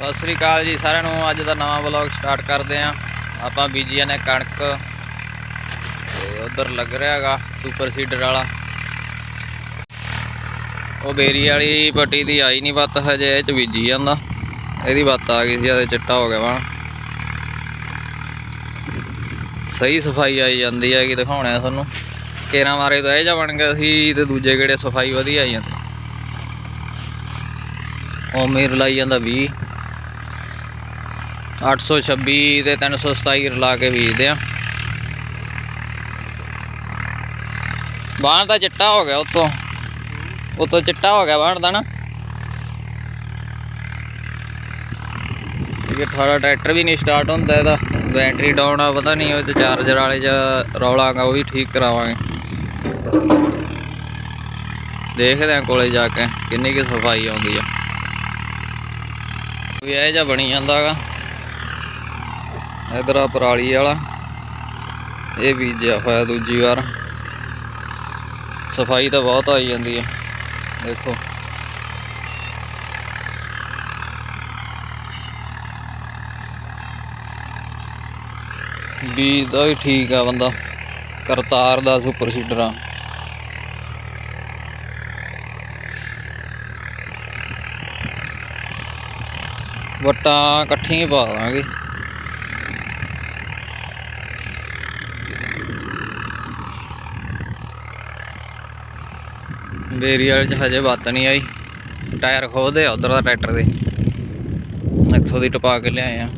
ਸਤਿ ਸ੍ਰੀ ਅਕਾਲ ਜੀ ਸਾਰਿਆਂ ਨੂੰ। ਅੱਜ ਦਾ ਨਵਾਂ ਵਲੌਗ ਸਟਾਰਟ ਕਰਦੇ ਆਂ ਆਪਾਂ ਬੀਜੀਆਂ ਨੇ ਕਣਕ। ਤੇ ਉਧਰ ਲੱਗ ਰਿਹਾ ਹੈਗਾ ਸੁਪਰ ਸੀਡਰ ਵਾਲਾ। ਉਹ ਬੇਰੀ ਵਾਲੀ ਪੱਟੀ ਦੀ ਆਈ ਨਹੀਂ ਬੱਤ ਹਜੇ, ਇਹ ਚ ਬੀਜੀ ਜਾਂਦਾ। ਇਹਦੀ ਬੱਤ ਆ ਗਈ ਸੀ, ਇਹਦੇ ਚਿੱਟਾ ਹੋ ਗਿਆ ਵਾ। ਸਹੀ ਸਫ਼ਾਈ ਆਈ ਜਾਂਦੀ ਹੈ ਕਿ ਦਿਖਾਉਣਾ ਤੁਹਾਨੂੰ। ਕੇਰਾਂ ਮਾਰੇ ਤਾਂ ਇਹ ਜਾ ਬਣ ਗਿਆ ਸੀ ਤੇ ਦੂਜੇ ਕਿਹੜੇ ਸਫ਼ਾਈ ਵਧੀਆ ਆਈ ਜਾਂਦੀ। ਉਹ ਮੇਰ ਲਾਈ ਜਾਂਦਾ 20 826 ਤੇ 327 ਰਲਾ ਕੇ ਵੇਚਦੇ ਆ। ਬਾਣ ਦਾ ਚਿੱਟਾ ਹੋ ਗਿਆ ਉਤੋਂ। ਉਤੋਂ ਚਿੱਟਾ ਹੋ ਗਿਆ ਬਾਣ ਦਾ ਨਾ। ਇਹ ਥੋੜਾ ਟਰੈਕਟਰ ਵੀ ਨਹੀਂ ਸਟਾਰਟ ਹੁੰਦਾ ਇਹਦਾ। ਬੈਟਰੀ ਡਾਊਨ ਆ, ਪਤਾ ਨਹੀਂ ਉਹ ਚ ਚਾਰਜਰ ਵਾਲੇ ਚ ਰੌਲਾਗਾ, ਉਹ ਵੀ ਠੀਕ ਕਰਾਵਾਂਗੇ। ਦੇਖਦੇ ਆ ਕੋਲੇ ਜਾ ਕੇ ਕਿੰਨੀ ਕੀ ਸਫ਼ਾਈ ਆਉਂਦੀ ਆ। ਵੀ ਇਹ ਜਿਹਾ ਬਣੀ ਜਾਂਦਾਗਾ ਇਧਰ ਆ ਪਰਾਲੀ ਵਾਲਾ। ਇਹ ਬੀਜਿਆ ਹੋਇਆ ਦੂਜੀ ਵਾਰ। ਸਫ਼ਾਈ ਤਾਂ ਬਹੁਤ ਆਈ ਜਾਂਦੀ ਹੈ ਦੇਖੋ। ਬੀਜ ਦਾ ਵੀ ਠੀਕ ਆ ਬੰਦਾ। ਕਰਤਾਰ ਦਾ ਸੁਪਰ ਸੀਡਰ ਆ। ਵਟਾਂ ਇਕੱਠੀਆਂ ਪਾ ਦਾਂਗੇ। ਬੇਰੀ ਵਾਲੇ ਚ ਹਜੇ ਬਾਤ ਨਹੀਂ ਆਈ। ਟਾਇਰ ਖੋਦੇ ਆ ਉਧਰ ਦਾ ਟਰੈਕਟਰ ਦੇ। ਇੱਥੋਂ ਦੀ ਟਪਾ ਕੇ ਲਿਆਏ ਆ।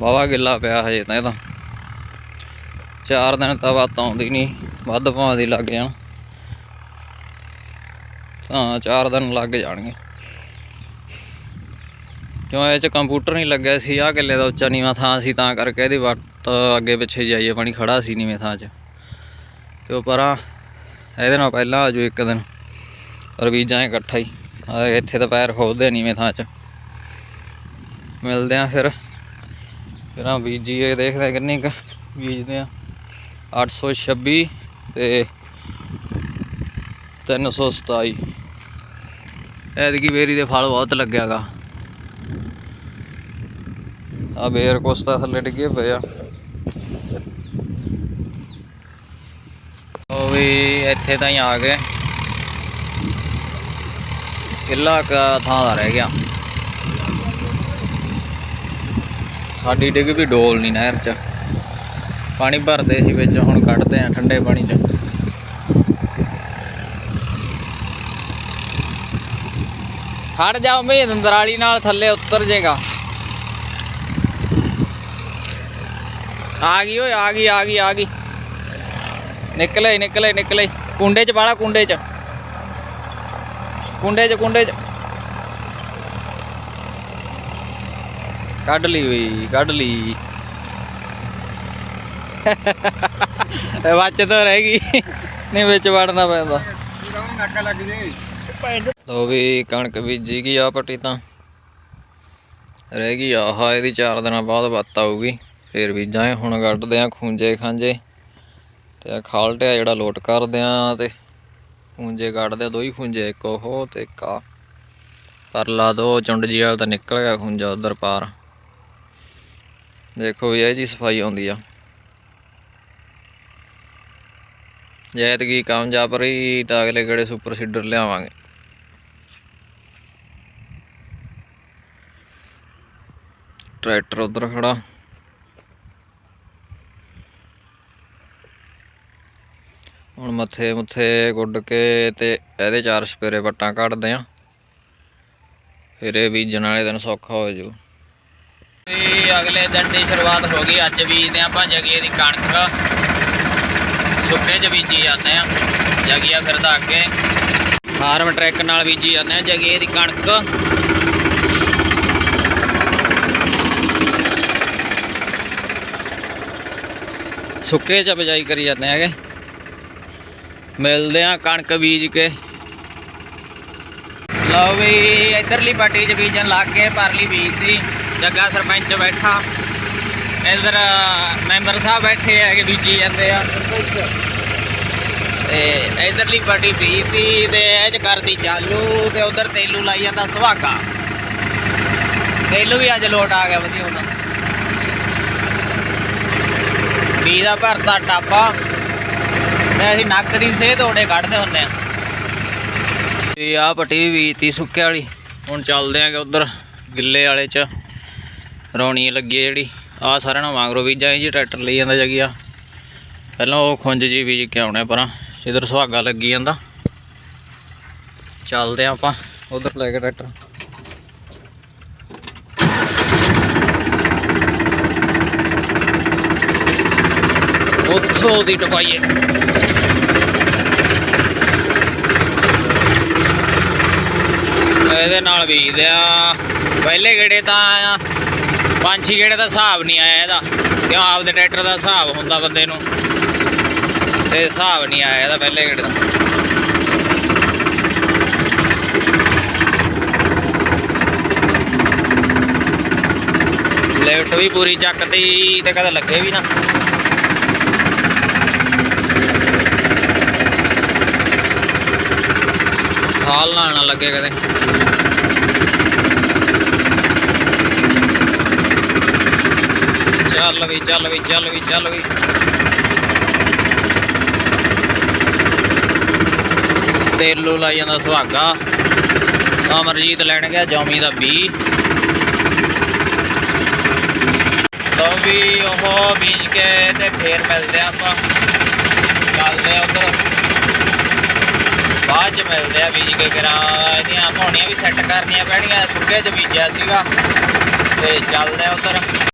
ਵਾਵਾ ਗਿੱਲਾ ਪਿਆ ਹਜੇ ਤਾਂ ਇਹਦਾ। ਚਾਰ ਦਿਨ ਤਾਂ ਬਾਤ ਆਉਂਦੀ ਨਹੀਂ, ਵੱਧ ਭਾਵੇਂ ਦੀ ਲੱਗ ਜਾਣ। ਤਾਂ ਚਾਰ ਦਿਨ ਲੱਗ ਜਾਣਗੇ। ਕਿਉਂ ਇਹ ਚ ਕੰਪਿਊਟਰ ਨਹੀਂ ਲੱਗਿਆ ਸੀ, ਆਹ ਕਿੱਲੇ ਦਾ ਉੱਚਾ ਨੀਵਾਂ ਥਾਂ ਸੀ, ਤਾਂ ਕਰਕੇ ਇਹਦੀ ਵੱਟ ਅੱਗੇ ਪਿੱਛੇ ਜਾਈਏ ਪਾਣੀ ਖੜਾ ਸੀ ਨੀਵੇਂ ਥਾਂ 'ਚ। ਤੇ ਉਹ ਪਰਾਂ, ਇਹਦੇ ਨਾਲ ਪਹਿਲਾਂ ਆਜੋ ਇੱਕ ਦਿਨ, ਪਰ ਇਕੱਠਾ ਹੀ। ਇੱਥੇ ਤਾਂ ਪੈਰ ਖੋਦਦੇ ਨੀਵੇਂ ਥਾਂ 'ਚ। ਮਿਲਦੇ ਆ ਫਿਰ। ਫਿਰ ਆ ਬੀਜੀਏ ਦੇਖਦੇ ਆ ਕਿੰਨੀ ਕੁ ਬੀਜਦੇ ਆ। 826 ਤੇ 327 ਐਤਕੀ ਬੇਰੀ ਦੇ ਫਲ ਬਹੁਤ ਲੱਗਿਆਗਾ ਆ ਬੇਰ ਕੁਛ ਤਾਂ ਥੱਲੇ ਡਿੱਗੇ ਪਏ ਆ। ਉਹ ਵੀ ਇੱਥੇ ਤਾਂ ਹੀ ਆ ਗਏ। ਕਿੱਲਾ ਕਾ ਥਾਂ ਦਾ ਰਹਿ ਗਿਆ। ਸਾਡੀ ਡਿੱਗ ਵੀ ਡੋਲ ਨਹੀਂ ਨਹਿਰ ਚ। ਪਾਣੀ ਭਰਦੇ ਸੀ ਵਿੱਚ, ਹੁਣ ਕੱਢਦੇ ਆ ਠੰਡੇ ਪਾਣੀ ਚ। ਜਾ ਜਾਓ ਮਹਿੰਦਰਾਲੀ ਨਾਲ ਥੱਲੇ ਉਤਰ ਜਾਏਗਾ ਆ ਗਈ ਓਏ, ਆ ਗਈ ਆ ਗਈ ਆ ਗਈ। ਨਿਕਲੇ ਨਿਕਲੇ ਨਿਕਲੇ ਕੁੰਡੇ ਚ ਬਾਲਾ ਕੁੰਡੇ ਚ। ਕੁੰਡੇ ਚ ਕੁੰਡੇ ਚ। ਕੱਢ ਲਈ ਓਏ, ਕੱਢ ਲਈ। ਬੱਚ ਤਾਂ ਰਹਿ ਗਈ। ਨਹੀਂ, ਵਿੱਚ ਵੜਨਾ ਪੈਂਦਾ। ਲੋ ਵੀ, ਕਣਕ ਬੀਜੀ ਗਈ ਆ ਪੱਟੀ ਤਾਂ। ਰਹਿ ਗਈ ਆਹਾ ਇਹਦੀ 4 ਦਿਨਾਂ ਬਾਅਦ ਵੱਤ ਆਊਗੀ। ਫੇਰ ਬੀਜਾਂਗੇ ਹੁਣ ਕੱਢਦੇ ਆ ਖੂੰਜੇ ਖਾਂਜੇ ਤੇ ਆ ਖਾਲਟਿਆ ਜਿਹੜਾ ਲੋਟ ਕਰਦੇ ਆ ਤੇ ਖੂੰਜੇ ਕੱਢਦੇ ਦੋ ਹੀ ਖੂੰਜੇ, ਇੱਕ ਉਹ ਤੇ ਇੱਕ ਆ ਪਰਲਾ ਦੋ, ਚੁੰਡ ਜੀ ਵਾਲਾ ਤਾਂ ਨਿਕਲ ਗਿਆ ਖੂੰਜਾ ਉਧਰ ਪਾਰ। ਦੇਖੋ ਵੀ ਇਹ ਜੀ ਸਫ਼ਾਈ ਆਉਂਦੀ ਆ। ਜੇ ਕਾਮਯਾਬ ਰਹੀ ਤਾਂ ਅਗਲੇ ਕਿਹੜੇ ਸੁਪਰ ਸੀਡਰ ਲਿਆਵਾਂਗੇ। ਟਰੈਕਟਰ ਉਧਰ ਖੜਾ। ਹੁਣ ਮੱਥੇ ਮੁੱਥੇ ਗੁੱਡ ਕੇ ਤੇ ਇਹਦੇ ਚਾਰ ਸਪੇਰੇ ਵੱਟਾਂ ਕੱਢਦੇ ਆ। ਫਿਰ ਇਹ ਬੀਜਣ ਵਾਲੇ ਦਿਨ ਸੌਖਾ ਹੋ ਜੂ ਤੇ ਅਗਲੇ ਦਿਨ ਦੀ ਸ਼ੁਰੂਆਤ ਹੋ ਗਈ। ਅੱਜ ਬੀਜਦੇ ਆਪਾਂ ਜਗੀਏ ਦੀ ਕਣਕ। ਸੁੱਕੇ ਚ ਬੀਜੀ ਜਾਂਦੇ ਆ। ਜਗੀਆ ਫਿਰ ਫਿਰਦਾ ਅੱਗੇ ਫਾਰਮ ਟਰੈਕ ਨਾਲ ਬੀਜੀ ਜਾਂਦੇ ਆ। ਜਗੀਏ ਦੀ ਕਣਕ। ਸੁੱਕੇ ਚ ਬਜਾਈ ਕਰੀ ਜਾਂਦੇ ਹੈਗੇ। ਮਿਲਦੇ ਆ ਕਣਕ ਬੀਜ ਕੇ। ਲਓ ਵੀ, ਇਧਰਲੀ ਪਾਰਟੀ ਚ ਬੀਜਣ ਲੱਗ ਗਏ, ਪਰਲੀ ਬੀਜਦੀ ਜੱਗਾ ਸਰਪੰਚ ਬੈਠਾ। ਇਧਰ ਮੈਂਬਰ ਸਾਹਿਬ ਬੈਠੇ ਹੈਗੇ, ਬੀਜੀ ਜਾਂਦੇ ਆ। ਤੇ ਇਧਰਲੀ ਪੱਟੀ ਬੀਜਦੀ ਤੇ ਇਹ ਚ ਕਰਦੀ ਚਾਲੂ ਤੇ ਉਧਰ ਤੇਲੂ ਲਾਈ ਜਾਂਦਾ ਸੁਹਾਗਾ। ਤੇਲੂ ਵੀ ਅੱਜ ਲੋਟ ਆ ਗਿਆ ਵਧੀਆ ਹੁੰਦਾ ਬੀਜ ਦਾ ਭਰਤਾ ਟਾਪਾ। ਤੇ ਅਸੀਂ ਨੱਕ ਦੀ ਸੇਧ ਓੜੇ ਕੱਢਦੇ ਹੁੰਦੇ ਆ। ਤੇ ਆ ਪੱਟੀ ਵੀ ਬੀਤੀ ਸੁੱਕੇ ਵਾਲੀ। ਹੁਣ ਚੱਲਦੇ ਆਂਗੇ ਉਧਰ ਗਿੱਲੇ ਵਾਲੇ ਚ। ਰੌਣੀ ਲੱਗੀ ਜਿਹੜੀ। ਆ ਸਾਰਿਆਂ ਨਾਲ ਵਾਂਗਰੋ ਬੀਜਾਂ ਜੀ, ਟਰੈਕਟਰ ਲਈ ਜਾਂਦਾ ਜਗਿਆ ਪਹਿਲਾਂ ਉਹ ਖੁੰਝ ਜੀ ਬੀਜ ਕੇ ਆਉਣੇ ਪਰਾਂ। ਇਧਰ ਸੁਹਾਗਾ ਲੱਗੀ ਜਾਂਦਾ। ਚੱਲਦੇ ਆਂ ਆਪਾਂ ਉਧਰ ਲੈ ਕੇ ਟਰੈਕਟਰ। ਉੱਥੋਂ ਦੀ ਟਪਾਈਏ। ਇਹਦੇ ਨਾਲ ਬੀਜਦੇ ਆ। ਪਹਿਲੇ ਗੇੜੇ ਤਾਂ ਪੰਜ ਛੇ ਗੇੜੇ ਦਾ ਹਿਸਾਬ ਨਹੀਂ ਆਇਆ ਇਹਦਾ। ਕਿਉਂ ਆਪਦੇ ਟਰੈਕਟਰ ਦਾ ਹਿਸਾਬ ਹੁੰਦਾ ਬੰਦੇ ਨੂੰ। ਤੇ ਹਿਸਾਬ ਨਹੀਂ ਆਇਆ ਇਹਦਾ ਪਹਿਲੇ ਗੇੜੇ ਦਾ। ਲਿਫਟ ਵੀ ਪੂਰੀ ਚੱਕਤੀ ਤੇ ਕਦੇ ਲੱਗੇ ਵੀ ਨਾ। ਹਾਲ ਨਾ ਨਾ ਲੱਗੇ ਕਦੇ। ਚੱਲ ਵੀ ਚੱਲ ਵੀ ਚੱਲ ਵੀ ਚੱਲ ਵੀ। ਤੇਲੂ ਲਾਈ ਜਾਂਦਾ ਸੁਹਾਗਾ। ਅਮਰਜੀਤ ਲੈਣ ਗਿਆ ਜੌਮੀ ਦਾ ਬੀ। ਲੋ ਵੀ ਉਹ ਬੀਜ ਕੇ ਤੇ ਫੇਰ ਮਿਲਦੇ ਆ ਆਪਾਂ। ਚੱਲਦੇ ਆ ਉਧਰ। ਬਾਅਦ ਚ ਮਿਲਦੇ ਆ ਬੀਜ ਕੇ ਕਰਾਂ ਇਹਦੀਆਂ ਵੀ ਸੈੱਟ ਕਰਨੀਆਂ ਪੈਣੀਆਂ ਸੁੱਕੇ ਚ ਬੀਜਿਆ ਸੀਗਾ। ਤੇ ਚੱਲਦੇ ਆ ਉਧਰ।